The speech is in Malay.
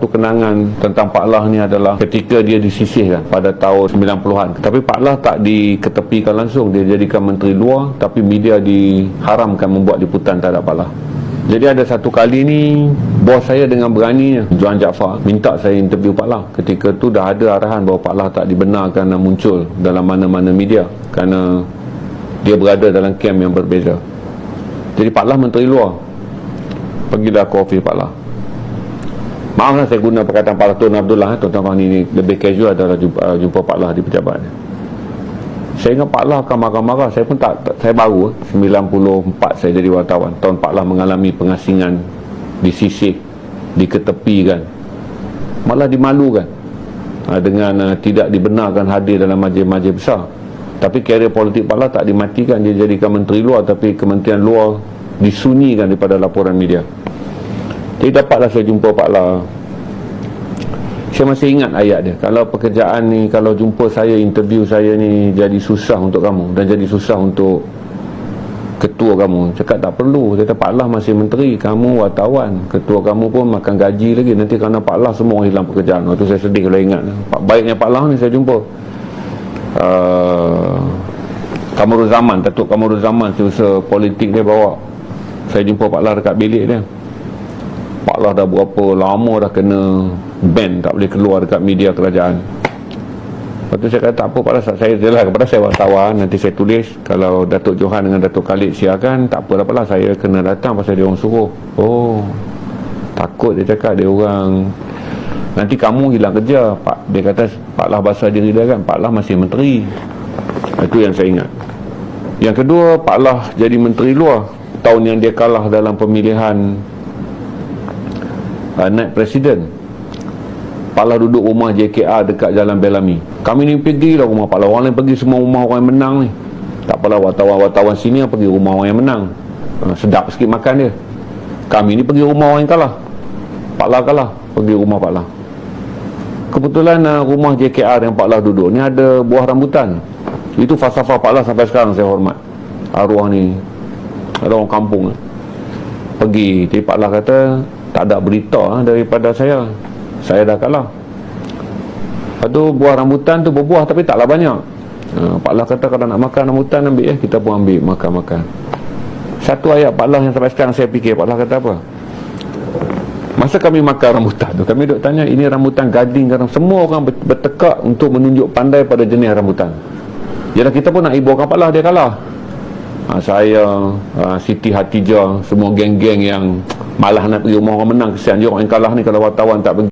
Satu kenangan tentang Pak Lah ni adalah ketika dia disisihkan pada tahun 90-an. Tapi Pak Lah tak diketepikan langsung. Dia jadikan menteri luar tapi media diharamkan membuat liputan terhadap Pak Lah. Jadi ada satu kali ni bos saya dengan beraninya Juan Jaafar minta saya interview Pak Lah. Ketika tu dah ada arahan bahawa Pak Lah tak dibenarkan muncul dalam mana-mana media kerana dia berada dalam kem yang berbeza. Jadi Pak Lah menteri luar. Pergilah ke ofis Pak Lah. Maaflah saya guna perkataan Pak Tun Abdullah. Tuan-tuan Fahni ini lebih casual adalah jumpa, uh, jumpa Pak Lah di pejabat Saya ingat Pak Lah akan marah-marah. Saya pun tak, tak saya baru 94 saya jadi wartawan. Tahun Pak Lah mengalami pengasingan Disisih Diketepikan. Malah dimalukan uh, Dengan uh, tidak dibenarkan hadir dalam majlis-majlis besar. Tapi karier politik Pak Lah tak dimatikan. Dia jadikan menteri luar Tapi kementerian luar Disunyikan daripada laporan media jadi dapatlah saya jumpa Pak La Saya masih ingat ayat dia. Kalau pekerjaan ni Kalau jumpa saya Interview saya ni Jadi susah untuk kamu. Dan jadi susah untuk Ketua kamu. Cakap tak perlu. Kata Pak La masih menteri. Kamu wartawan. Ketua kamu pun makan gaji lagi. Nanti kerana Pak La semua hilang pekerjaan. Waktu saya sedih kalau ingat. Baiknya Pak La ni saya jumpa. Uh, Kamarul Zaman Datuk Kamarul Zaman Usaha politik dia bawa. Saya jumpa Pak La dekat bilik dia Pak Lah dah berapa lama dah kena ban tak boleh keluar dekat media kerajaan. Lepas tu saya kata tak apa Pak Lah saya jelas kepada saya wartawan nanti saya tulis. Kalau Datuk Johan dengan Datuk Khalid siarkan tak apa Pak Lah saya kena datang pasal dia orang suruh. Oh takut dia cakap dia orang nanti kamu hilang kerja. Pak dia kata Pak Lah bahasa diri dia kan Pak Lah masih menteri. Itu yang saya ingat. Yang kedua Pak Lah jadi menteri luar. Tahun yang dia kalah dalam pemilihan uh, naik presiden. Pala duduk rumah JKR dekat Jalan Belami kami ni pergi lah rumah Pala orang lain pergi semua rumah orang yang menang ni. Tak apalah wartawan-wartawan sini yang pergi rumah orang yang menang. Uh, sedap sikit makan dia. Kami ni pergi rumah orang yang kalah. Pala kalah pergi rumah Pala kebetulan uh, rumah JKR yang Pala duduk ni ada buah rambutan. Itu falsafah Pala sampai sekarang saya hormat. Arwah ni ada orang kampung. Pergi jadi Pak Lah kata tak ada berita ha, daripada saya. Saya dah kalah. Lepas tu buah rambutan tu berbuah tapi taklah banyak. Ha, Pak Lah kata kalau nak makan rambutan ambil ya kita pun ambil makan-makan. Satu ayat Pak Lah yang sampai sekarang saya fikir Pak Lah kata apa? Masa kami makan rambutan tu kami duk tanya ini rambutan gading kan semua orang bertekak untuk menunjuk pandai pada jenis rambutan. Yalah kita pun nak ibukan Pak Lah dia kalah ha, saya ha, Siti Hatijah semua geng-geng yang malah nak pergi rumah orang menang kesian je orang yang kalah ni kalau wartawan tak pergi